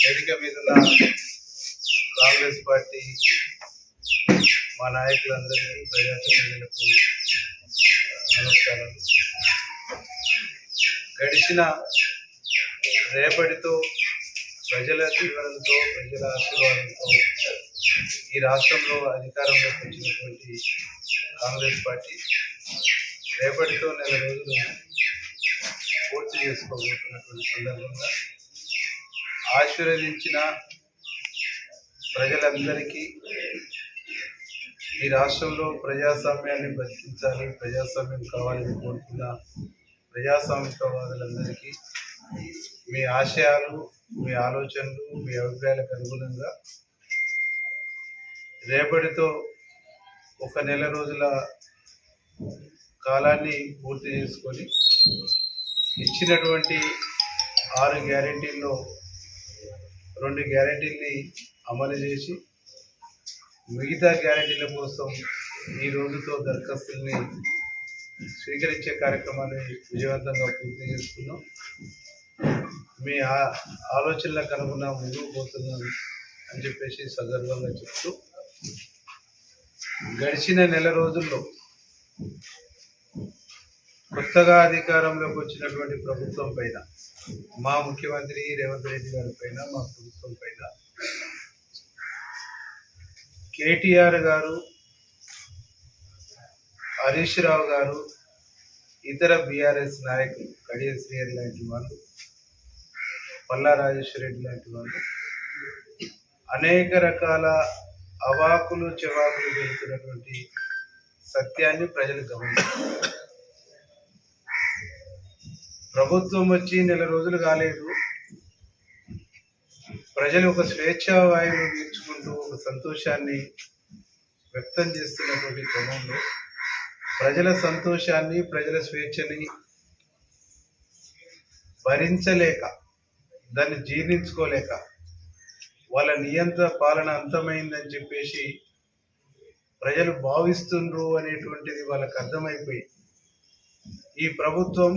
వేదిక మీద ఉన్న కాంగ్రెస్ పార్టీ మా నాయకులందరికీ ప్రజాప్రతినిధులకు నమస్కారం గడిచిన రేపటితో ప్రజల దీవెనలతో ప్రజల ఆశీర్వాదంతో ఈ రాష్ట్రంలో అధికారంలోకి వచ్చినటువంటి కాంగ్రెస్ పార్టీ రేపటితో నెల రోజులు పూర్తి చేసుకోబోతున్నటువంటి సందర్భంగా ఆశీర్వదించిన ప్రజలందరికీ ఈ రాష్ట్రంలో ప్రజాస్వామ్యాన్ని బతికించాలి ప్రజాస్వామ్యం కావాలని కోరుతున్న ప్రజాస్వామికవాదులందరికీ మీ ఆశయాలు మీ ఆలోచనలు మీ అభిప్రాయాలకు అనుగుణంగా రేపటితో ఒక నెల రోజుల కాలాన్ని పూర్తి చేసుకొని ఇచ్చినటువంటి ఆరు గ్యారెంటీల్లో రెండు గ్యారెంటీని అమలు చేసి మిగతా గ్యారెంటీల కోసం ఈ రోజుతో దరఖాస్తుల్ని స్వీకరించే కార్యక్రమాన్ని విజయవంతంగా పూర్తి చేసుకున్నాం మీ ఆ- ఆలోచనలకు అనుగుణంగా ముందుకు పోతున్నాం అని చెప్పేసి సందర్భంగా చెప్తూ గడిచిన నెల రోజుల్లో కొత్తగా అధికారంలోకి వచ్చినటువంటి ప్రభుత్వం పైన మా ముఖ్యమంత్రి రేవంత్ రెడ్డి గారి పైన మా ప్రభుత్వం పైన. కేటీఆర్ గారు హరీష్ రావు గారు ఇతర బీఆర్ఎస్ నాయకులు కడియ శ్రీహరి లాంటి వాళ్ళు పల్లా రాజేశ్వర రెడ్డి లాంటి వాళ్ళు అనేక రకాల అవాకులు చెవాకులు వెళ్తున్నటువంటి సత్యాన్ని ప్రజలు గమనించారు. ప్రభుత్వం వచ్చి నెల రోజులు కాలేదు. ప్రజలు ఒక స్వేచ్ఛా వాయువు తీర్చుకుంటూ ఒక సంతోషాన్ని వ్యక్తం చేస్తున్నటువంటి క్రమంలో ప్రజల సంతోషాన్ని ప్రజల స్వేచ్ఛని భరించలేక దాన్ని జీర్ణించుకోలేక వాళ్ళ నియంత్ర పాలన అంతమైందని చెప్పేసి ప్రజలు భావిస్తుండ్రు అనేటువంటిది వాళ్ళకు అర్థమైపోయి ఈ ప్రభుత్వం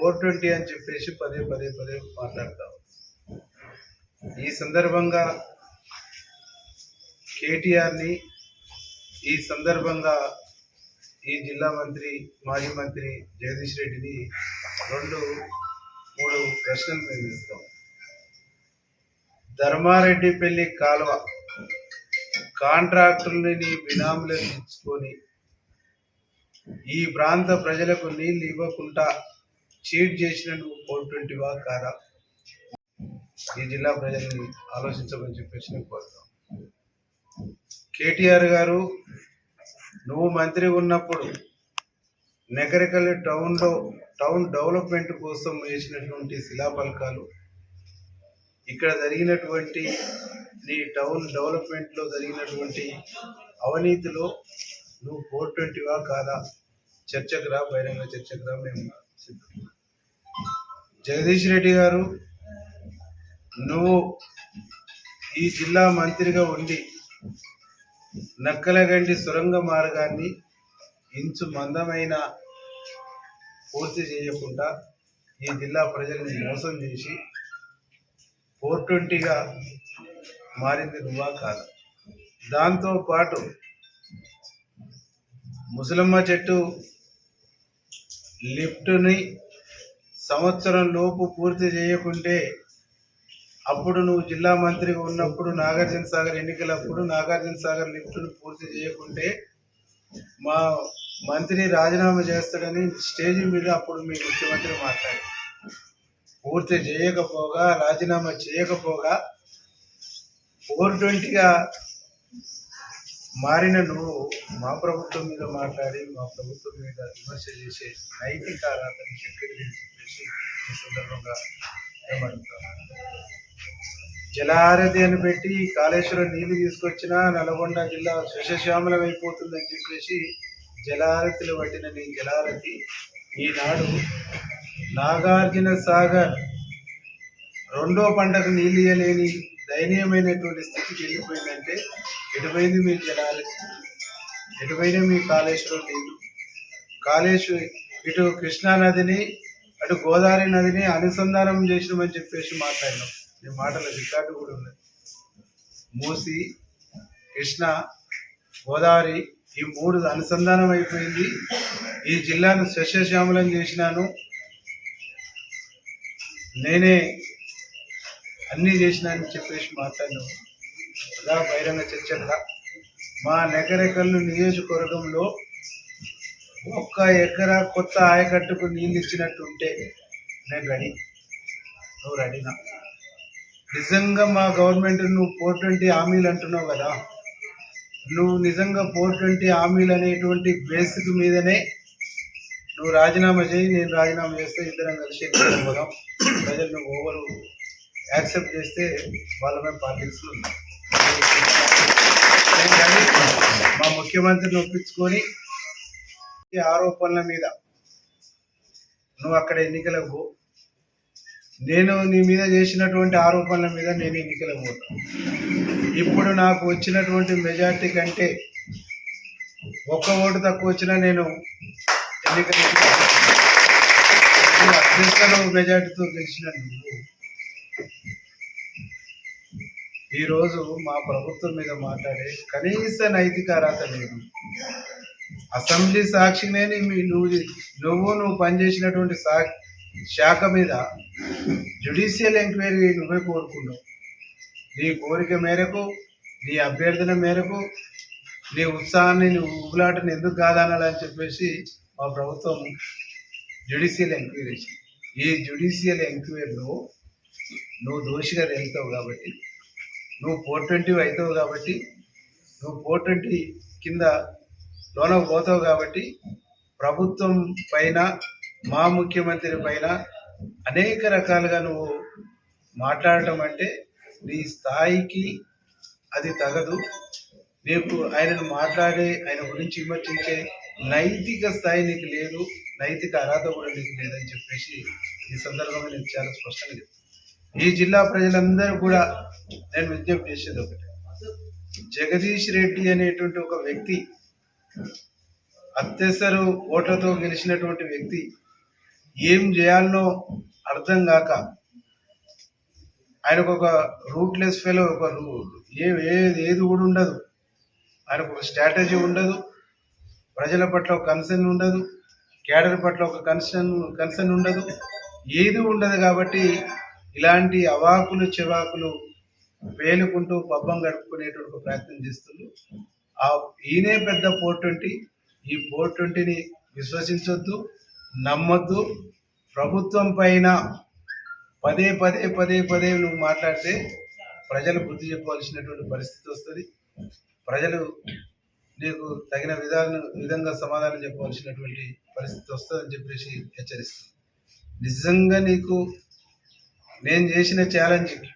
ఫోర్ ట్వంటీ అని చెప్పేసి పదే పదే పదే మాట్లాడతాం ఈ సందర్భంగా కేటీఆర్ని ఈ సందర్భంగా ఈ జిల్లా మంత్రి మాజీ మంత్రి జగదీష్ రెడ్డిని రెండు మూడు ప్రశ్నలు మేము ఇస్తాం ధర్మారెడ్డి పెళ్ళి కాలువ కాంట్రాక్టులని బినాములను ఇచ్చుకొని ఈ ప్రాంత ప్రజలకు నీళ్ళు ఇవ్వకుండా చీట్ చేసిన నువ్వు ఫోర్ ట్వంటీవా కాదా? ఈ జిల్లా ప్రజల్ని ఆలోచించమని చెప్పేసి నేను కోరుతాం కేటీఆర్ గారు నువ్వు మంత్రి ఉన్నప్పుడు నెగరికల్లి టౌన్లో టౌన్ డెవలప్మెంట్ కోసం వేసినటువంటి శిలాఫలకాలు ఇక్కడ జరిగినటువంటి నీ టౌన్ డెవలప్మెంట్లో జరిగినటువంటి అవినీతిలో నువ్వు ఫోర్ ట్వంటీవా కాదా? చర్చకు రా బహిరంగ చర్చకు రా మేము జగదీష్ రెడ్డి గారు నువ్వు ఈ జిల్లా మంత్రిగా ఉండి నక్కలగండి సొరంగ మార్గాన్ని ఇంచు మందమైన పూర్తి చేయకుండా ఈ జిల్లా ప్రజల్ని మోసం చేసి ఫోర్ ట్వంటీగా మారింది నువ్వా కాదు? దాంతో పాటు ముసలమ్మ చెట్టు లిఫ్ట్ని సంవత్సరం లోపు పూర్తి చేయకుంటే అప్పుడు నువ్వు జిల్లా మంత్రిగా ఉన్నప్పుడు నాగార్జున సాగర్ ఎన్నికలప్పుడు నాగార్జున సాగర్ లిఫ్ట్ను పూర్తి చేయకుంటే మా మంత్రి రాజీనామా చేస్తాడని స్టేజ్ మీద అప్పుడు మీ ముఖ్యమంత్రి మాట్లాడారు. పూర్తి చేయకపోగా రాజీనామా చేయకపోగా ఫోర్ ట్వంటీగా మారిన నువ్వు మా ప్రభుత్వం మీద మాట్లాడి మా ప్రభుత్వం మీద విమర్శ చేసే నైతిక అర్హతని ఎక్కడికి చెప్పేసి ఈ సందర్భంగా ఏమంటాం జలహారతి అని పెట్టి కాళేశ్వరం నీళ్ళు తీసుకొచ్చినా నల్గొండ జిల్లా సుశశ్యామలం అయిపోతుందని చెప్పేసి జలహారతిలో పట్టిన నీ జలహారతి ఈనాడు నాగార్జున సాగర్ రెండో పంటకు నీళ్ళు ఇయ్యలేని దయనీయమైనటువంటి స్థితికి వెళ్ళిపోయిందంటే ఎటుపోయింది మీ జలాలు ఎటుపోయినా మీ కాళేశ్వరం నీళ్ళు కాళేశ్వరి ఇటు కృష్ణా నదిని అటు గోదావరి నదిని అనుసంధానం చేసినామని చెప్పేసి మాట్లాడినాం. నీ మాటల రికార్డు కూడా ఉంది మూసి కృష్ణ గోదావరి ఈ మూడు అనుసంధానం అయిపోయింది. ఈ జిల్లాను సస్యశ్యామలం చేసినాను. నేనే అన్నీ చేసినానని చెప్పేసి మాట్లాడినాను అలా బహిరంగ చర్చలుగా మా నెగరెకల్లు నియోజకవర్గంలో ఒక్క ఎకరా కొత్త ఆయకట్టుకు నీళ్ళు ఇచ్చినట్టు ఉంటే నేను రెడీ నువ్వు రెడీనా నిజంగా మా గవర్నమెంట్ నువ్వు ఫోర్ ట్వంటీ హామీలు అంటున్నావు కదా? నువ్వు నిజంగా ఫోర్ ట్వంటీ హామీలు అనేటువంటి బేసిక్ మీదనే నువ్వు రాజీనామా చేయి నేను రాజీనామా చేస్తే ఇద్దరం కలిసి పోదాం. ప్రజలు నువ్వు ఓవరు యాక్సెప్ట్ చేస్తే వాళ్ళ మీద ఉన్నాం మా ముఖ్యమంత్రిని ఒప్పించుకొని ఈ ఆరోపణల మీద నువ్వు అక్కడ ఎన్నికలకు పో. నేను నీ మీద చేసినటువంటి ఆరోపణల మీద నేను ఎన్నికలకు పోతాను ఇప్పుడు నాకు వచ్చినటువంటి మెజార్టీ కంటే ఒక్క ఓటు తక్కువ వచ్చినా నేను ఎన్నికలు మెజార్టీతో గెలిచిన నువ్వు ఈరోజు మా ప్రభుత్వం మీద మాట్లాడే కనీస నైతిక అర్హత లేదు. అసెంబ్లీ సాక్షినే నీ- నువ్వు నువ్వు నువ్వు పనిచేసినటువంటి సా శాఖ మీద జ్యుడిషియల్ ఎంక్వైరీ నువ్వే కోరుకున్నావు. నీ కోరిక మేరకు నీ అభ్యర్థన మేరకు నీ ఉత్సాహాన్ని నువ్వు ఊగులాటని ఎందుకు కాదనాలని చెప్పేసి మా ప్రభుత్వం జ్యుడిషియల్ ఎంక్వైరీ ఈ జ్యుడిషియల్ ఎంక్వైరీలో నువ్వు దోషిగా తేలుతావు కాబట్టి నువ్వు ఫోర్ ట్వంటీ అవుతావు కాబట్టి నువ్వు ఫోర్ ట్వంటీ కింద లోనకు పోతావు కాబట్టి ప్రభుత్వం పైన మా ముఖ్యమంత్రి పైన అనేక రకాలుగా నువ్వు మాట్లాడటం అంటే నీ స్థాయికి అది తగదు. నీకు ఆయనను మాట్లాడే ఆయన గురించి విమర్శించే నైతిక స్థాయి నీకు లేదు నైతిక అర్హత కూడా నీకు లేదని చెప్పేసి ఈ సందర్భంగా నేను చాలా స్పష్టంగా చెప్తాను ఈ జిల్లా ప్రజలందరూ కూడా నేను విజ్ఞప్తి చేసేది ఒకటి. జగదీష్ రెడ్డి అనేటువంటి ఒక వ్యక్తి అత్యసరు ఓట్లతో గెలిచినటువంటి వ్యక్తి ఏం చేయాలనో అర్థం కాక ఆయనకు ఒక రూట్లెస్ ఫెలో ఒక రూ- ఏ ఏది ఏది కూడా ఉండదు. ఆయనకు ఒక స్ట్రాటజీ ఉండదు. ప్రజల పట్ల ఒక కన్సర్న్ ఉండదు. క్యాడర్ పట్ల ఒక కన్సర్న్ కన్సర్న్ ఉండదు. ఏది ఉండదు కాబట్టి ఇలాంటి అవాకులు చెవాకులు పేలుకుంటూ పబ్బం గడుపుకునేటువంటి ప్రయత్నం చేస్తుంది. ఆ ఈయనే పెద్ద ఫోర్ ట్వంటీ. ఈ ఫోర్ ట్వంటీని విశ్వసించొద్దు నమ్మొద్దు. ప్రభుత్వం పైన పదే పదే పదే పదే నువ్వు మాట్లాడితే ప్రజలు బుద్ధి చెప్పవలసినటువంటి పరిస్థితి వస్తుంది. ప్రజలు నీకు తగిన విధాలను విధంగా సమాధానం చెప్పవలసినటువంటి పరిస్థితి వస్తుందని చెప్పేసి హెచ్చరిస్తుంది. నిజంగా నీకు నేను చేసిన ఛాలెంజ్కి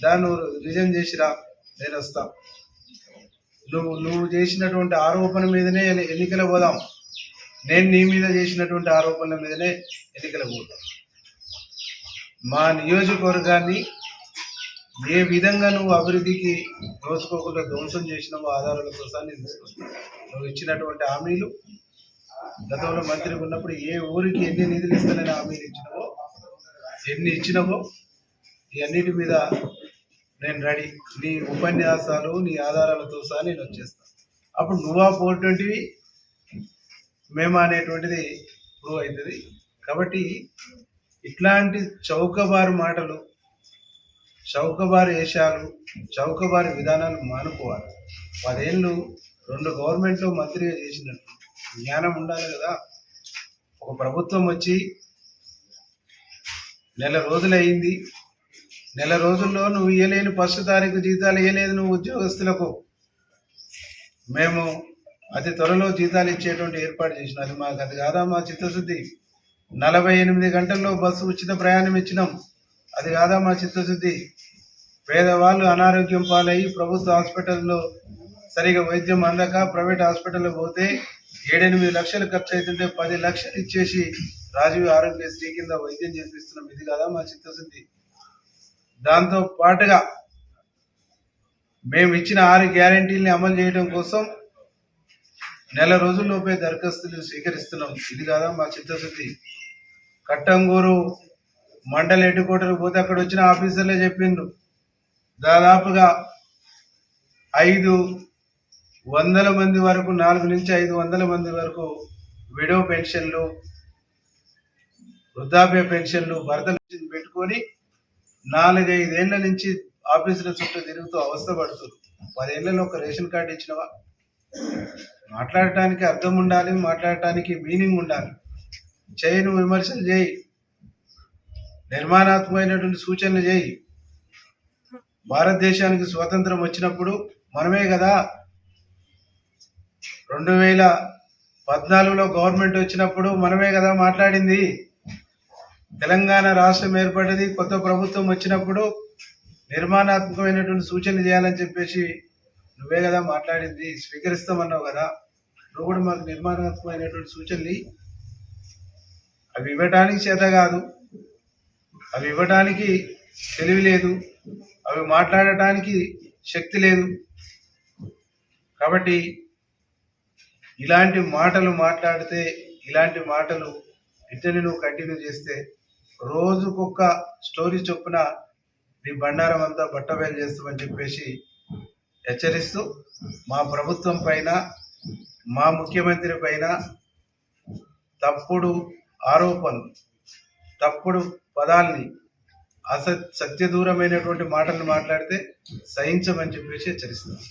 దాన్ని నువ్వు రిజైన్ చేసిరా నేను వస్తా. నువ్వు నువ్వు చేసినటువంటి ఆరోపణ మీదనే ఎన్నికల పోదాం. నేను నీ మీద చేసినటువంటి ఆరోపణల మీదనే ఎన్నికల పోతాం మా నియోజకవర్గాన్ని ఏ విధంగా నువ్వు అభివృద్ధికి దోచుకోకుండా ధ్వంసం చేసినావో ఆధారాల కోసం నేను తీసుకొస్తాను నువ్వు ఇచ్చినటువంటి హామీలు గతంలో మంత్రి ఉన్నప్పుడు ఏ ఊరికి ఎన్ని నిధులు ఇస్తానని హామీలు ఇచ్చినావో ఎన్ని ఇచ్చినావో ఇవన్నిటి మీద నేను రెడీ. నీ ఉపన్యాసాలు నీ ఆధారాలతో సహా నేను వచ్చేస్తాను అప్పుడు నువ్వా ఫోర్ మేమా అనేటువంటిది ప్రూవ్ అవుతుంది. కాబట్టి ఇట్లాంటి చౌకబారు మాటలు చౌకబారు వేషాలు చౌకబారు విధానాలు మానుకోవాలి. పదేళ్ళు రెండు గవర్నమెంట్లో మంత్రిగా చేసినట్టు జ్ఞానం ఉండాలి కదా. ఒక ప్రభుత్వం వచ్చి నెల రోజులు అయింది నెల రోజుల్లో నువ్వు ఇవ్వలేని ఫస్ట్ తారీఖు జీతాలు ఇవ్వలేదు నువ్వు ఉద్యోగస్తులకు. మేము అతి త్వరలో జీతాలు ఇచ్చేటువంటి ఏర్పాటు చేసినాం అది మాకు అది కాదా మా చిత్తశుద్ధి. నలభై ఎనిమిది గంటల్లో బస్సు ఉచిత ప్రయాణం ఇచ్చినాం. అది కాదా మా చిత్తశుద్ధి. పేదవాళ్ళు అనారోగ్యం పాలయ్యి ప్రభుత్వ హాస్పిటల్లో సరిగా వైద్యం అందక ప్రైవేట్ హాస్పిటల్లో పోతే ఏడెనిమిది లక్షలు ఖర్చు అవుతుంటే పది లక్షలు ఇచ్చేసి రాజీవ్ ఆరోగ్యశ్రీ కింద వైద్యం చేపిస్తున్నాం. ఇది కాదా మా చిత్తశుద్ధి? దాంతో పాటుగా మేము ఇచ్చిన ఆరు గ్యారంటీల్ని అమలు చేయడం కోసం నెల రోజుల్లోపే దరఖాస్తులు స్వీకరిస్తున్నాం. ఇది కాదా మా చిత్తశుద్ధి? కట్టంగూరు మండల హెడ్ క్వార్టర్కి పోతే అక్కడ వచ్చిన ఆఫీసర్లే చెప్పిండ్రు. దాదాపుగా ఐదు వందల మంది వరకు నాలుగు నుంచి ఐదు వందల మంది వరకు విడో పెన్షన్లు వృద్ధాప్య పెన్షన్లు భర్త పెట్టుకొని నాలుగైదేళ్ళ నుంచి ఆఫీసుల చుట్టూ తిరుగుతూ అవస్థ పడుతుంది. పదేళ్ళలో ఒక రేషన్ కార్డు ఇచ్చినవా? మాట్లాడటానికి అర్థం ఉండాలి మాట్లాడటానికి మీనింగ్ ఉండాలి. చేయను విమర్శలు చేయి. నిర్మాణాత్మకమైనటువంటి సూచనలు చేయి. భారతదేశానికి స్వాతంత్రం వచ్చినప్పుడు మనమే కదా రెండు వేల పద్నాలుగులో గవర్నమెంట్ వచ్చినప్పుడు మనమే కదా మాట్లాడింది. తెలంగాణ రాష్ట్రం ఏర్పడ్డది కొత్త ప్రభుత్వం వచ్చినప్పుడు నిర్మాణాత్మకమైనటువంటి సూచనలు చేయాలని చెప్పేసి నువ్వే కదా మాట్లాడింది స్వీకరిస్తామన్నావు కదా. నువ్వు కూడా మాకు నిర్మాణాత్మకమైనటువంటి సూచనలు అవి ఇవ్వటానికి చేత కాదు అవి ఇవ్వటానికి తెలివి లేదు అవి మాట్లాడటానికి శక్తి లేదు. కాబట్టి ఇలాంటి మాటలు మాట్లాడితే ఇలాంటి మాటలు ఇట్టని నువ్వు కంటిన్యూ చేస్తే రోజుకొక స్టోరీ చొప్పున నీ బండారం అంతా బట్టబయలు చేస్తామని చెప్పేసి హెచ్చరిస్తూ మా ప్రభుత్వం పైన మా ముఖ్యమంత్రి పైన తప్పుడు ఆరోపణలు తప్పుడు పదాల్ని అస సత్యదూరమైనటువంటి మాటలు మాట్లాడితే సహించమని చెప్పేసి హెచ్చరిస్తున్నాం.